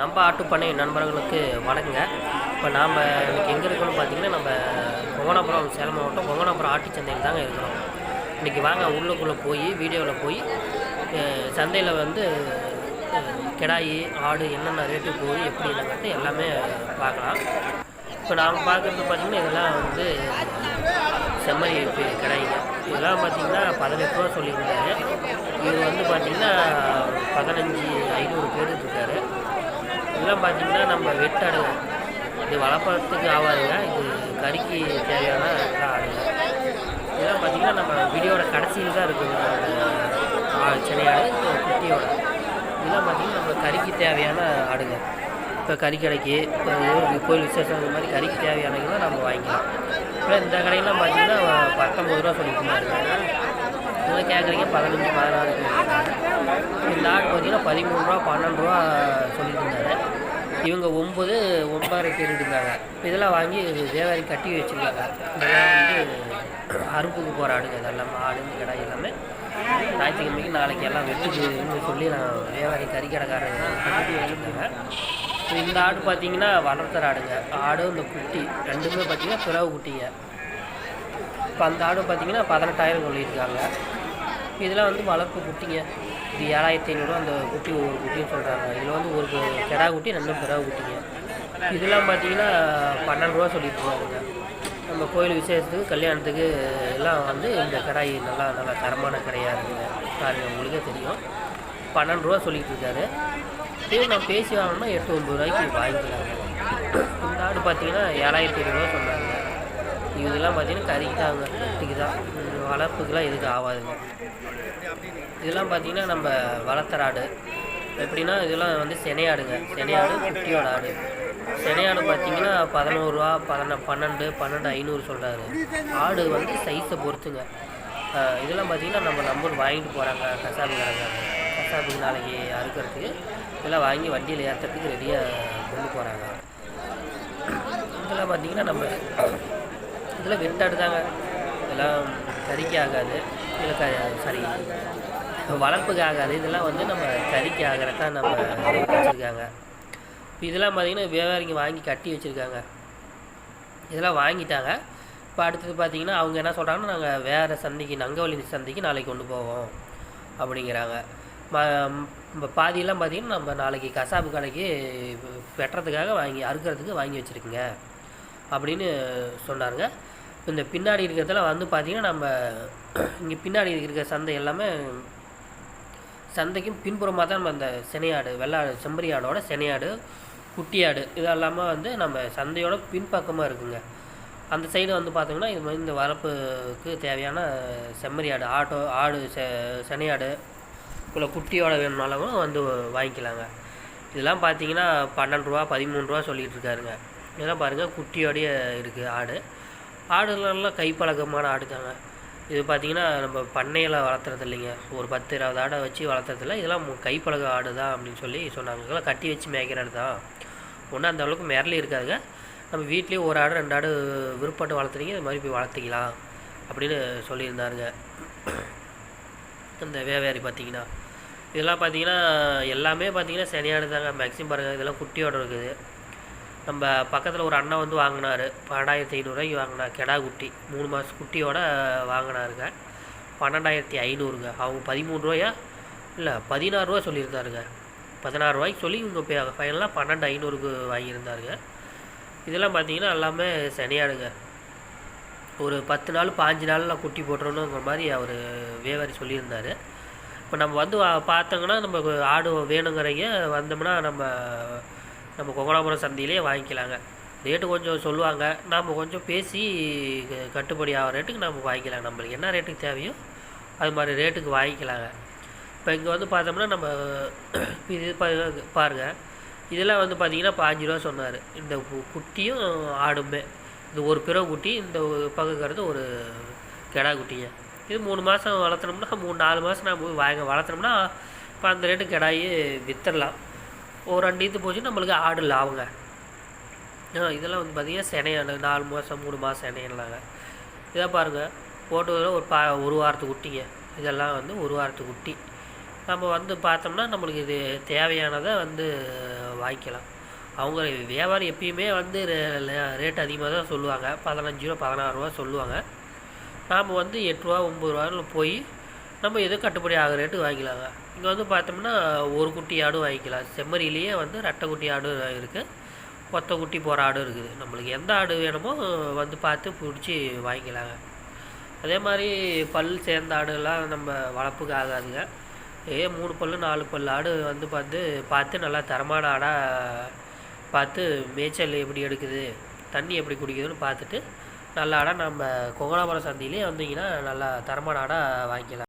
நம்ம ஆட்டுப்பண்ணை நண்பர்களுக்கு வணக்கங்க. இப்போ நாம் இன்றைக்கி எங்கே இருக்கோம்னு பார்த்தீங்கன்னா நம்ம கொங்கனாபுரம் சேலம் மாவட்டம் கொங்கனாபுரம் ஆட்டுச்சந்தையில் தாங்க இருக்கிறோம். இன்றைக்கி வாங்க உள்ளுக்குள்ளே போய் வீடியோவில் போய் சந்தையில் வந்து கிடாய் கிடாயி ஆடு என்னென்ன ரேட்டு போகுது எப்படி என்னங்கிறது எல்லாமே பார்க்கலாம். இப்போ நாம் பார்க்குறது பார்த்திங்கன்னா இதெல்லாம் வந்து செம்மறி கிடாயிங்க கிடாய்ங்க. இதெல்லாம் பார்த்தீங்கன்னா பதினெட்டு ரூபா சொல்லியிருந்தாரு இவர் வந்து பார்த்திங்கன்னா பதினஞ்சு ஐநூறு பேர் இருக்காரு. இதெல்லாம் பார்த்தீங்கன்னா நம்ம வெட்டாடுங்க. இது வளர்ப்பறதுக்கு ஆகாதுங்க இது கறிக்கு தேவையான இதெல்லாம் ஆடுங்க. இதெல்லாம் பார்த்தீங்கன்னா நம்ம வீடியோட கடைசியில் தான் இருக்குது சென்னையாடு குட்டியோட இதெல்லாம் பார்த்தீங்கன்னா நம்ம கறிக்கு தேவையான ஆடுங்க. இப்போ கறி கடைக்கு இப்போ கோயில் விசேஷம் இந்த மாதிரி கறிக்கு தேவையானதுலாம் நம்ம வாங்கிக்கலாம். இப்போ இந்த கடையெல்லாம் பார்த்தீங்கன்னா பத்தொம்பது ரூபா சொல்லியிருந்தாரு இதெல்லாம் கேட்குறீங்க பதினஞ்சு பதினாறு. இந்த ஆடு பார்த்தீங்கன்னா பதிமூணு ரூபா பன்னெண்டு ரூபா சொல்லிட்டு இவங்க ஒம்பது ஒன்பதரை பேர் இருந்தாங்க. இதெல்லாம் வாங்கி வியாபாரி கட்டி வச்சுருக்காங்க. இதெல்லாம் வந்து அறுப்புக்கு போகிற ஆடுங்க. இதெல்லாம் ஆடு கடை எல்லாமே ஞாயிற்றுக்கிழமைக்கு நாளைக்கு எல்லாம் வெட்டுக்குன்னு சொல்லி நான் வியாபாரி கறிக்கடைக்காரங்க கட்டி வச்சுருக்காங்க. இந்த ஆடு பார்த்தீங்கன்னா வளர்த்துற ஆடுங்க. ஆடு இந்த குட்டி ரெண்டுமே பார்த்தீங்கன்னா பிறவு குட்டிங்க. இப்போ அந்த ஆடு பார்த்தீங்கன்னா பதினெட்டாயிரம் சொல்லியிருக்காங்க. இதெல்லாம் வந்து வளர்ப்பு குட்டிங்க. இது ஏழாயிரத்தி ஐநூறுரூவா அந்த குட்டி ஒரு குட்டின்னு சொல்கிறாங்க இதில் வந்து ஒரு கெடா குட்டி ரெண்டும் பிறகு குட்டிங்க. இதெல்லாம் பார்த்தீங்கன்னா பன்னெண்டு ரூபா சொல்லிட்டு இருக்காங்க நம்ம கோயில் விசேஷத்துக்கு கல்யாணத்துக்கு எல்லாம் வந்து இந்த கடாய் நல்லா நல்லா தரமான கடையாக இருக்குங்க. பாருங்க உங்களுக்கே தெரியும். பன்னெண்டு ரூபா சொல்லிட்டு இருக்காரு. இதே நான் பேசி வாங்கினா எட்டு ஒம்பது ரூபாய்க்கு வாங்கிக்கலாங்க இந்த ஆடு பார்த்தீங்கன்னா ஏழாயிரத்தி ஐநூறுரூவா சொன்னாங்க. இதெல்லாம் பார்த்தீங்கன்னா கறிக்கு தாங்க வெட்டிக்கு தான் வளர்ப்புக்கெலாம் வளர்ப்புக்கெல்லாம் எதுக்கு ஆகாதுங்க இதெல்லாம் பார்த்தீங்கன்னா நம்ம வளர்த்துற ஆடு எப்படின்னா இதெல்லாம் வந்து செனையாடுங்க. செனையாடு குட்டியோட ஆடு. செனையாடு பார்த்தீங்கன்னா பதினோருவா பதின பன்னெண்டு பன்னெண்டு ஐநூறு சொல்கிறாரு ஆடு வந்து சைஸை பொறுத்துங்க. இதெல்லாம் பார்த்தீங்கன்னா நம்ம நம்பர் வாங்கிட்டு போகிறாங்க கசாப்புக்காரங்க. கசாப்புக்கு நாளைக்கு அறுக்கிறதுக்கு. இதெல்லாம் வாங்கி வண்டியில் ஏற்றுறதுக்கு ரெடியாக கொண்டு போகிறாங்க இதெல்லாம் பார்த்தீங்கன்னா நம்ம இதெல்லாம் வெட்டாடு தாங்க இதெல்லாம் கறிக்கு ஆகாது இல்லை க சாரி வளர்ப்புக்கு ஆகாது இதெல்லாம் வந்து நம்ம கறிக்கு ஆகிறக்கா நம்ம வச்சுருக்காங்க. இப்போ இதெல்லாம் பார்த்திங்கன்னா வியாபாரிங்க வாங்கி கட்டி வச்சுருக்காங்க. இதெல்லாம் வாங்கிட்டாங்க. இப்போ அடுத்தது பார்த்தீங்கன்னா அவங்க என்ன சொல்கிறாங்கன்னா நாங்கள் வேறு சந்தைக்கு நங்கவள்ளி சந்தைக்கு நாளைக்கு கொண்டு போவோம். அப்படிங்கிறாங்க. ம இப்போ பாதியெல்லாம் பார்த்தீங்கன்னா நம்ம நாளைக்கு கசாப்பு கடைக்கு வெட்டுறதுக்காக வாங்கி அறுக்கிறதுக்கு வாங்கி வச்சுருக்குங்க. அப்படின்னு சொன்னாருங்க. இந்த பின்னாடி இருக்கிறதெல்லாம் வந்து பார்த்திங்கன்னா நம்ம இங்கே பின்னாடி இருக்கிற சந்தை எல்லாமே சந்தைக்கும் பின்புறமாக தான் நம்ம இந்த செனையாடு வெள்ளாடு செம்பரியாடோட செனையாடு குட்டியாடு இதெல்லாமே வந்து நம்ம சந்தையோட பின்பக்கமாக இருக்குங்க. அந்த சைடு வந்து பார்த்தோம்னா இது மாதிரி இந்த வரப்புக்கு தேவையான செம்மறி ஆடு ஆட்டோ ஆடு செ செனையாடு இல்லை குட்டியோட வேணும்னாலும் வந்து வாங்கிக்கலாங்க. இதெல்லாம் பார்த்தீங்கன்னா பன்னெண்டு ரூபா பதிமூணு ரூபா சொல்லிகிட்டு இருக்காருங்க. இதெல்லாம் பாருங்கள் குட்டியோடய இருக்குது ஆடு. ஆடுலாம் கைப்பழக்கமான ஆடு தாங்க இது பார்த்திங்கன்னா நம்ம பண்ணையில் வளர்த்துறது இல்லைங்க. ஒரு பத்து இருபது ஆடை வச்சு வளர்த்துறது இல்லை. இதெல்லாம் கைப்பழக ஆடு தான் அப்படின்னு சொல்லி சொன்னாங்க. இதெல்லாம் கட்டி வச்சு மேய்க்கிறது தான் ஒன்றும் அந்த அளவுக்கு மிரளி இருக்காதுங்க. நம்ம வீட்லேயே ஒரு ஆடு ரெண்டு ஆடு விருப்பப்பட்டு வளர்த்துறீங்க இது மாதிரி போய் வளர்த்திக்கலாம் அப்படின்னு சொல்லியிருந்தாருங்க. இந்த வியாபாரி பார்த்தீங்கன்னா இதெல்லாம் பார்த்தீங்கன்னா எல்லாமே பார்த்தீங்கன்னா சனியாடு தாங்க மேக்ஸிமம் பாருங்கள் இதெல்லாம் குட்டியோட இருக்குது. நம்ம பக்கத்தில் ஒரு அண்ணன் வந்து வாங்கினார். பன்னெண்டாயிரத்தி ஐநூறுரூவாய்க்கு வாங்கினார் கெடா குட்டி. மூணு மாதம் குட்டியோட வாங்கினாருங்க. பன்னெண்டாயிரத்தி ஐநூறுங்க. அவங்க பதிமூணு ரூபாயா இல்லை பதினாறு ரூபா சொல்லியிருந்தாருங்க. பதினாறு ரூபாய்க்கு சொல்லி இவங்க ஃபைனலாக பன்னெண்டு ஐநூறுக்கு வாங்கியிருந்தாருங்க. இதெல்லாம் பார்த்தீங்கன்னா எல்லாமே சனியாடுங்க. ஒரு பத்து நாள் பாஞ்சு நாளில் குட்டி போட்டுறணுங்கிற மாதிரி அவர் வியாபாரி சொல்லியிருந்தார். இப்போ நம்ம வந்து பார்த்தோங்கன்னா நம்ம ஆடு வேணுங்கிறீங்க வந்தோம்னா நம்ம நம்ம கொங்கலாபுரம் சந்தையிலே வாங்கிக்கலாங்க. ரேட்டு கொஞ்சம் சொல்லுவாங்க. நாம் கொஞ்சம் பேசி க- கட்டுப்படி ஆகிற ரேட்டுக்கு நம்ம வாங்கிக்கலாம் நம்மளுக்கு என்ன ரேட்டுக்கு தேவையோ அது மாதிரி ரேட்டுக்கு வாங்கிக்கலாங்க. இப்போ இங்கே வந்து பார்த்தோம்னா நம்ம இது பாருங்கள் இதெல்லாம் வந்து பார்த்தீங்கன்னா பாஞ்சு ரூபா சொன்னார். இந்த குட்டியும் ஆடுமே. இது ஒரு பிறகு குட்டி இந்த பக்கங்கிறது ஒரு கெடா குட்டிங்க. இது மூணு மாதம் வளர்த்தனோம்னா மூணு நாலு மாதம் நம்ம வாங்க வளர்த்தனோம்னா இப்போ அந்த ரேட்டு கெடாயி விற்றுடலாம் ஒரு ரெண்டு இது போச்சு நம்மளுக்கு ஆடு லாபங்க இதெல்லாம் வந்து பார்த்தீங்கன்னா செனையான நாலு மாதம் மூணு மாதம் செனையலாங்க இதை பாருங்கள் போட்டதில் ஒரு பா ஒரு வாரத்துக்கு குட்டிங்க இதெல்லாம் வந்து ஒரு வாரத்துக்கு குட்டி நம்ம வந்து பார்த்தோம்னா நம்மளுக்கு இது தேவையானதை வந்து வாங்கிக்கலாம். அவங்க வியாபாரம் எப்பயுமே வந்து ரேட் அதிகமாக தான் சொல்லுவாங்க. பதினஞ்சு ரூபா பதினாறு ரூபா சொல்லுவாங்க. நாம் வந்து எட்டு ரூபா ஒம்பது ரூபான்னு போய் நம்ம எதுவும் கட்டுப்படி ஆகிற ரேட்டு வாங்கிக்கலாங்க. இங்கே வந்து பார்த்தோம்னா ஒரு குட்டி ஆடும் வாங்கிக்கலாம். செம்மறியிலேயே வந்து ரெட்டை குட்டி ஆடும் இருக்குது கொத்த குட்டி போகிற ஆடும் இருக்குது. நம்மளுக்கு எந்த ஆடு வேணுமோ வந்து பார்த்து பிடிச்சி வாங்கிக்கலாங்க. அதே மாதிரி பல் சேர்ந்த ஆடுலாம் நம்ம வளர்ப்புக்கு ஆகாதுங்க. ஏ மூணு பல் நாலு பல் ஆடு வந்து பார்த்து பார்த்து நல்லா தரமான ஆடாக பார்த்து மேய்ச்சல் எப்படி எடுக்குது தண்ணி எப்படி குடிக்குதுன்னு பார்த்துட்டு நல்ல ஆடாக நம்ம கொங்கனாபுரம் சந்தையிலே வந்தீங்கன்னா நல்லா தரமான ஆடாக வாங்கிக்கலாம்.